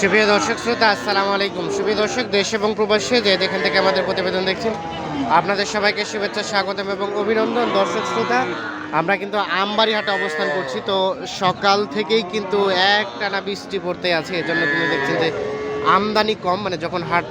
সুপ্রিয় দর্শক শ্রোতা, আসসালামু আলাইকুম। সুপ্রিয় দর্শক, দেশ এবং প্রবাসী যে যেখান থেকে আমাদের প্রতিবেদন দেখছেন, আপনাদের সবাইকে শুভেচ্ছা, স্বাগতম এবং অভিনন্দন। দর্শক শ্রোতা, আমরা কিন্তু আমবাড়ি হাটে অবস্থান করছি। তো সকাল থেকেই কিন্তু এক টানা বৃষ্টি পড়তে আছে। এজন্য কিন্তু দেখছেন যে আমদানি কম মানে যখন হাট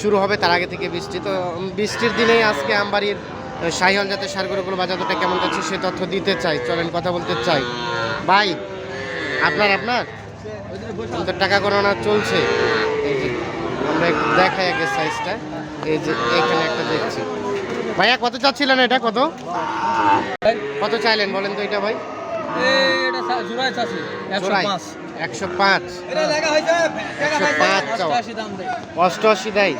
শুরু হবে তার আগে থেকে বৃষ্টি। তো বৃষ্টির দিনেই আজকে আমবাড়ির সাহিহল জাতের সারগুলোগুলো বাজারটা কেমন যাচ্ছে সে তথ্য দিতে চাই। চলেন কথা বলতে চাই। ভাই, আপনার আপনার? টাকা গণনা চলছে। এই যে আমরা একটু দেখাই আগে সাইজটা এই যে এখানে একটা দেখছি। ভাইয়া কত চাচ্ছিলেন এটা? কত? কত চাইলেন? বলেন তো এটা ভাই। একশো? পাঁচ। একশো পাঁচ। অষ্টআশি দেয়। অষ্টআশি দেয়।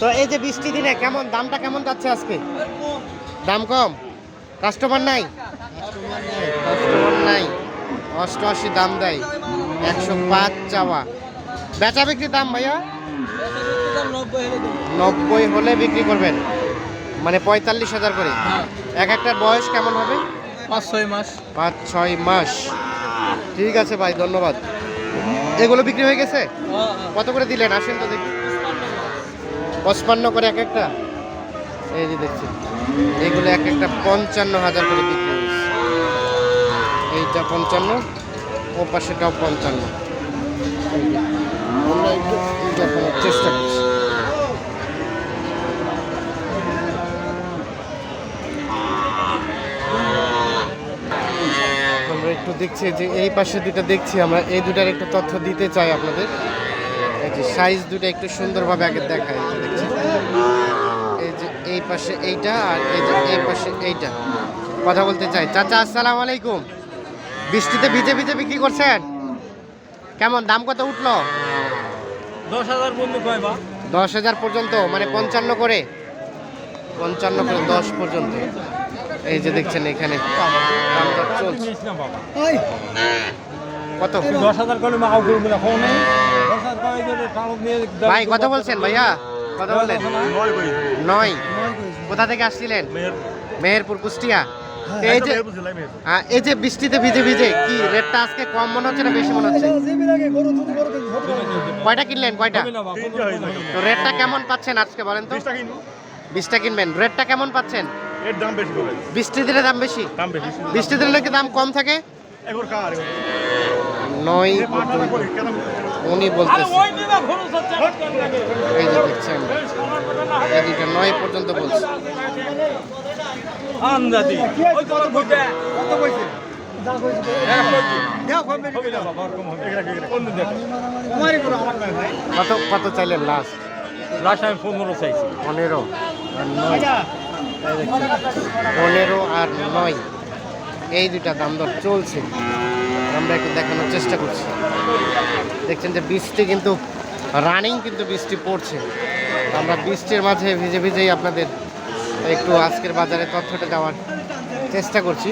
তো এই যে বৃষ্টি দিনে কেমন দামটা কেমন যাচ্ছে আজকে? দাম কম? কাস্টমার নাই? কাস্টমার নাই। অষ্টআশি দাম দেয়। একশো পাঁচ চাওয়া। বেচা বিক্রি দাম ভাইয়া? নব্বই হলে বিক্রি করবেন। মানে পঁয়তাল্লিশ হাজার করে। হ্যাঁ। এক একটার বয়স কেমন হবে? পাঁচ ছয় মাস। পাঁচ ছয় মাস। ঠিক আছে ভাই ধন্যবাদ। এগুলো বিক্রি হয়ে গেছে? কত করে দিলেন? আসেন তো দেখি। পঁচপান্ন করে এক একটা? এই যে দেখছি। এগুলো এক একটা পঞ্চান্ন হাজার করে বিক্রি হয়েছে। এইটা পঞ্চান্ন। ও পাশেটাও পঞ্চান্ন চেষ্টা করছি। আমরা একটু দেখছি যে এই পাশে দুটো দেখছি আমরা। এই দুটার একটু তথ্য দিতে চাই আপনাদের। এই যে সাইজ দুটো একটু সুন্দরভাবে আগে দেখায় দেখছি এই যে এই পাশে এইটা আর এই যে এই পাশে এইটা। কথা বলতে চাই। চাচা, আসসালামু আলাইকুম। বৃষ্টিতে ভিজে ভিজে বিক্রি করছেন? কেমন দাম কত উঠল? দশ হাজার বন্ধু কয় বা? দশ হাজার পর্যন্ত মানে পঞ্চান্ন করে? পঞ্চান্ন করে দশ পর্যন্ত। এই যে দেখছেন এখানে কত? দশ হাজার করে ভাই কত বলছেন ভাইয়া? কত বললেন? নয়। কোথা থেকে আসছিলেন? মেহেরপুর কুষ্টিয়া? এই যে হ্যাঁ, এই যে বৃষ্টিতে ভিজে ভিজে কি রেটটা আজকে কম মনে হচ্ছে না বেশি মনে হচ্ছে? কয়টা কিনলেন? কয়টা? তো রেটটা কেমন পাচ্ছেন আজকে বলেন তো? বিশটা কিনবেন। রেটটা কেমন পাচ্ছেন? এর দাম বেশি বৃষ্টি দিলে দাম বেশি? দাম বেশি। বৃষ্টি দিলে কি দাম কম থাকে? এগুলো কার? নয় উনি বলতেছে। এই যে দেখছেন। এদিকে নয় পর্যন্ত বলছে। আন্দাজি। ওই কত বুঝে কত কইছে? কত কত চাইলেন লাস্ট লাস্ট আমি পনেরো চাইছি। পনেরো আর নয়। এই দেখছেন, পনেরো আর নয়। এই দুইটা দাম দর চলছে। আমরা একটু দেখানোর চেষ্টা করছি। দেখছেন যে বৃষ্টি কিন্তু রানিং কিন্তু বৃষ্টি পড়ছে। আমরা বৃষ্টির মাঝে ভিজে ভিজেই আপনাদের একটু আজকের বাজারে তথ্যটা দেওয়ার চেষ্টা করছি।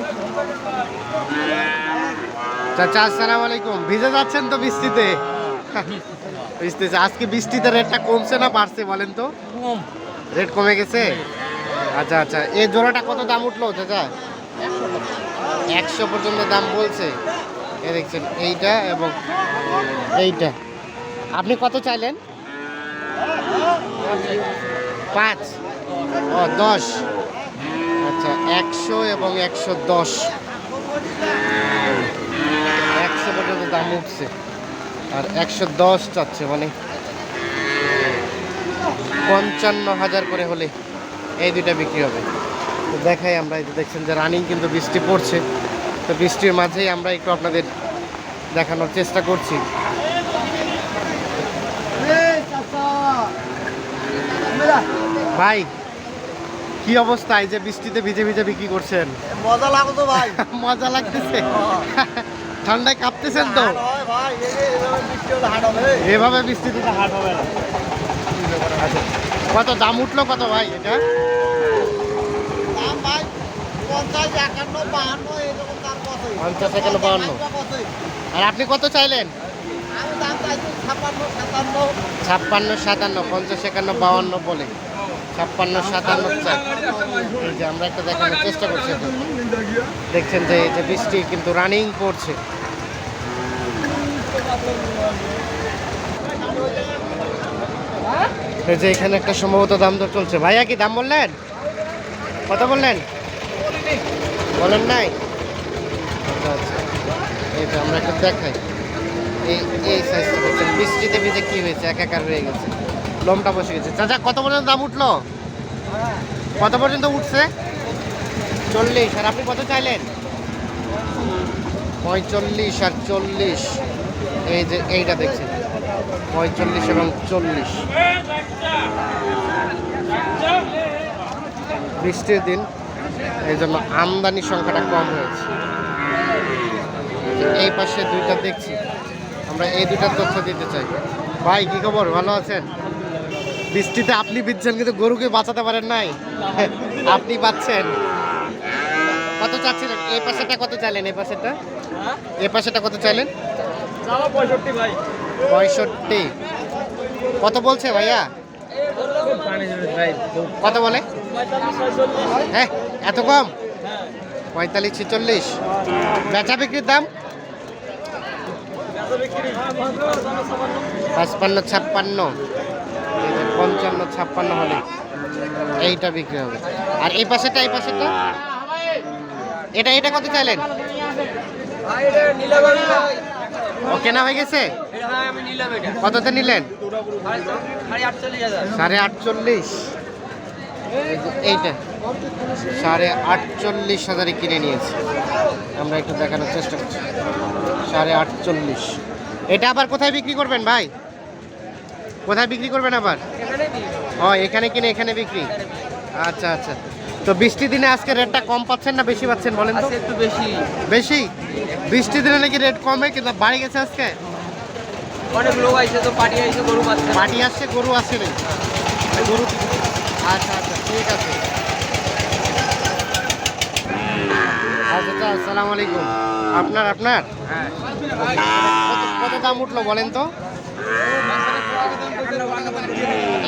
চাচা আসসালামু আলাইকুম। ভিজে যাচ্ছেন তো বৃষ্টিতে? বৃষ্টিতে আজকে বৃষ্টিতে রেটটা কমছে না বাড়ছে বলেন তো? রেট কমে গেছে? আচ্ছা আচ্ছা। এই জোড়াটা কত দাম উঠল চাচা? একশো পর্যন্ত দাম বলছে। এ দেখছেন এইটা এবং এইটা। আপনি কত চাইলেন? পাঁচ। ও, দশ। আচ্ছা একশো এবং একশো দশ। একশো পর্যন্ত দাম উঠছে। আর একশো দশ চাচ্ছে মানে পঞ্চান্ন হাজার করে হলে এই দুইটা বিক্রি হবে। তো দেখাই আমরা, এই দেখছেন যে রানিং কিন্তু বৃষ্টি পড়ছে। তো বৃষ্টির মাঝেই আমরা একটু আপনাদের দেখানোর চেষ্টা করছি। ভাই কি অবস্থা? এই যে বৃষ্টিতে ভিজে ভিজে বিক্রি করছেন। মজা লাগো তো ভাই। মজা লাগতেছে। ঠান্ডায় কাঁপতেছেন তো? ভাই বৃষ্টি হলে হাট হবে। এভাবে বৃষ্টিতে হাট হবে না। আচ্ছা কত দাম উঠল কত ভাই এটা? দাম ভাই পঞ্চাশ একান্ন বাহান্ন এরকম দাম কত পঞ্চাশ একান্ন আর আপনি কত চাইলেন? ছাপ্পান্ন সাতান্ন। ছাপ্পান্ন সাতান্ন পঞ্চাশ একান্ন বাউন্ন বলে। ছাপ্পান্ন, সাতান্ন এই যে আমরা একটা দেখানোর চেষ্টা করছি দেখছেন যে এই যে বৃষ্টি কিন্তু রানিং পড়ছে। এই যে এখানে একটা সম্ভবত দাম দর চলছে। ভাইয়া কি দাম বললেন? কত বললেন? বলেন নাই? আচ্ছা আচ্ছা। এটা আমরা একটু দেখাই। এই এই সাইজটা দেখছেন। বৃষ্টিতে ভিজে কি হয়েছে? একাকার হয়ে গেছে। লোমটা বসে গেছে। চাচা, কত পর্যন্ত দাম উঠল? কত পর্যন্ত উঠছে? চল্লিশ। আর আপনি কত চাইলেন? পঁয়তাল্লিশ আর চল্লিশ। এই যে, এইটা দেখছেন। পঁয়তাল্লিশ এবং চল্লিশ। বৃষ্টির দিন, এই জন্য আমদানি সংখ্যাটা কম হয়েছে। এই পাশে দুইটা দেখছি। আমরা এই দুইটার তথ্য দিতে চাই। ভাই, কি খবর? ভালো আছেন? বৃষ্টিতে আপনি বিচ্ছেন কিন্তু গরুকে বাঁচাতে পারেন নাই। আপনি পাচ্ছেন কত চাচ্ছিলেন? এই পাশেটা কত চাইলেন? এই পাশেটা এই পাশেটা কত চাইলেন? পঁয়ষট্টি ভাই। পঁয়ষট্টি। কত বলছে ভাইয়া? কত বলে? হ্যাঁ এত কম? পঁয়তাল্লিশ ছেচল্লিশ। বেচা বিক্রির দাম? পাঁচপান্ন ছাপ্পান্ন। পঞ্চান্ন, ছাপ্পান্ন হলে এইটা বিক্রি হবে। আর এই পাশেটা এই পাশেটা এটা এটা কত চাইলেন? কেনা হয়ে গেছে? কততে নিলেন? সাড়ে আটচল্লিশ। এইটা, সাড়ে আটচল্লিশ হাজারে কিনে নিয়েছি। আমরা একটু দেখানোর চেষ্টা করছি। সাড়ে আটচল্লিশ। এটা আবার কোথায় বিক্রি করবেন ভাই? কোথায় বিক্রি করবেন আবার? ও এখানে কিনে এখানে বিক্রি? আচ্ছা আচ্ছা। তো বৃষ্টি দিনে আজকে রেটটা কম পাচ্ছেন না বেশি পাচ্ছেন বলেন তো? একটু বেশি। বেশি? বৃষ্টি দিনে নাকি রেট কমে কিন্তু বাড়ে গেছে আজকে? অনেক লোক আইছে তো পার্টি আইছে গরু পাচ্ছে। পাটি আসছে গরু আসছে নাকি? গরু আচ্ছা আচ্ছা ঠিক আছে। আচ্ছা আসসালামু আলাইকুম। আপনার আপনার? হ্যাঁ। কত কত দাম উঠল বলেন তো?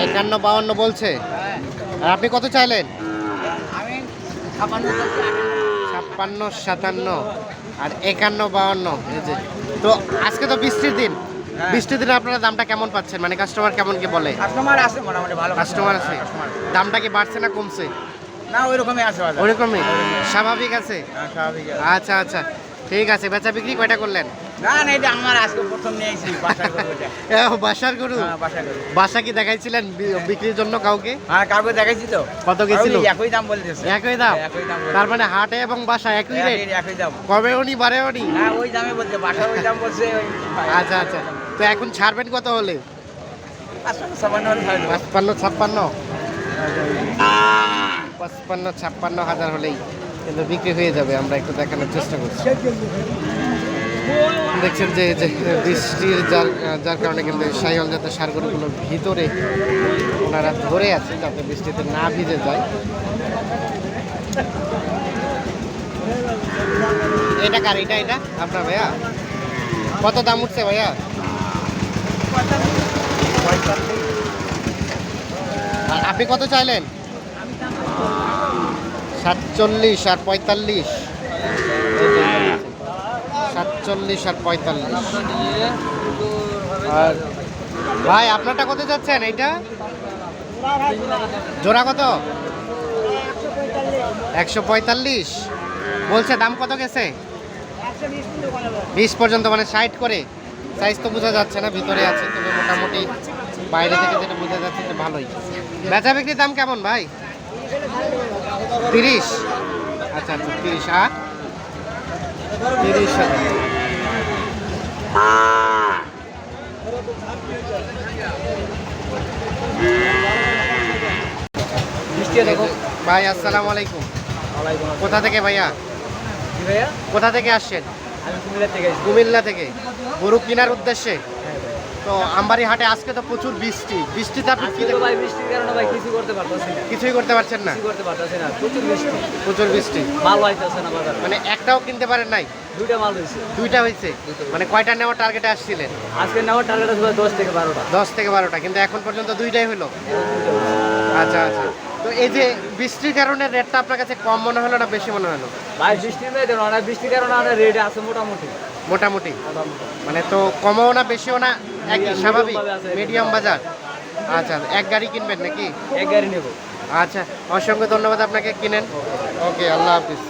একান্ন বাউন্ন বলছে। আর আপনি কত চাইলেন? ছাপ্পান্ন সাতান্ন। আর একান্ন বাউন্ন এই যে। তো আজকে তো বৃষ্টির দিন। হ্যাঁ। বৃষ্টির দিনে আপনারা দামটা কেমন পাচ্ছেন? মানে কাস্টমার কেমন কি বলে? কাস্টমার আছে মোটামুটি ভালো। কাস্টমার আছে। দামটা কি বাড়ছে না কমছে? না ওই রকমই আছে বাজার। ওরকমই স্বাভাবিক আছে? হ্যাঁ, স্বাভাবিক আছে। আচ্ছা আচ্ছা। ঠিক আছে বেচা বিক্রি কয়টা করলেন? না না এটা আমার আজকে প্রথম নিয়ে বাসার গরু এটা। বাসার গরু? হ্যাঁ বাসার গরু। বাসা কি দেখাইছিলেন বিক্রির জন্য কাউকে? হ্যাঁ কাউকে দেখাইছি তো। কত গেছিল? একই দাম বলতেছে। একই দাম? তার মানে হাটে এবং বাসা একই রেট একই- একই দাম। নি হ্যাঁ ওই বলছে বাসার ওই দাম বলছে আচ্ছা আচ্ছা। তো এখন ছাড়বেন কত হলে। পাঁচপান্ন ছাপ্পান্ন? পাঁচপান্ন ছাপ্পান্ন হাজার হলেই। কিন্তু বিক্রি হয়ে যাবে, আমরা একটু দেখানোর চেষ্টা করছি। দেখছেন যে বৃষ্টির যার যার কারণে কিন্তু সাইহল জাতের সারগুলোগুলোর ভিতরে ওনারা ধরে আছে, যাতে বৃষ্টিতে না ভিজে যায়। এটা কার, এটা এটা? আপনার ভাইয়া? কত দাম উঠছে ভাইয়া? আপনি কত চাইলেন? সাতচল্লিশ আর পঁয়তাল্লিশ। সাতচল্লিশ আর পঁয়তাল্লিশ। আর ভাই, আপনারটা কত যাচ্ছেন? এইটা? জোড়া কত? একশো পঁয়তাল্লিশ। বলছে দাম কত গেছে? বিশ পর্যন্ত মানে ষাট করে। সাইজ তো বোঝা যাচ্ছে না, ভিতরে আছে তবে মোটামুটি বাইরে থেকে যেটা বোঝা যাচ্ছে ভালোই। বেচা বিক্রির দাম কেমন ভাই? তিরিশ। আচ্ছা আচ্ছা তিরিশ আর তিরিশ হাজার ভাই আসসালামু আলাইকুম। কোথা থেকে ভাইয়া? কোথা থেকে আসছেন? কুমিল্লা থেকে। গরু কেনার উদ্দেশ্যে? তো আমবাড়ি হাটে আজকে তো প্রচুর বৃষ্টি। বৃষ্টিতে আপনি কি ভাই বৃষ্টির কারণে ভাই কিছু করতে পারতেছি না। কিছুই করতে পারছেন না? কিছু করতে পারতেছি না। প্রচুর বৃষ্টি। প্রচুর বৃষ্টি। মাল হইতেছে না বাজারে। মানে একটাও কিনতে পারেন নাই? দুইটা মাল হয়েছে দুইটা হয়েছে মানে কয়টা নেওয়ার টার্গেটে আসছিলেন? আজকে নেওয়ার টার্গেট আছে ভাই দশ থেকে বারোটা। দশ থেকে বারোটা কিন্তু এখন পর্যন্ত দুইটাই হলো? আচ্ছা আচ্ছা। তো এই যে বৃষ্টির কারণে রেটটা আপনার কাছে কম মনে হলো না বেশি মনে হলো? ভাই বৃষ্টির মেয়ে না বৃষ্টির কারণে রেট আছে মোটামুটি। মোটামুটি। মানে তো কমও না বেশিও না একই স্বাভাবিক। মিডিয়াম বাজার। আচ্ছা এক গাড়ি কিনবেন নাকি? এক গাড়ি নেব। আচ্ছা অসংখ্য ধন্যবাদ আপনাকে কিনেন। ওকে আল্লাহ হাফিজ।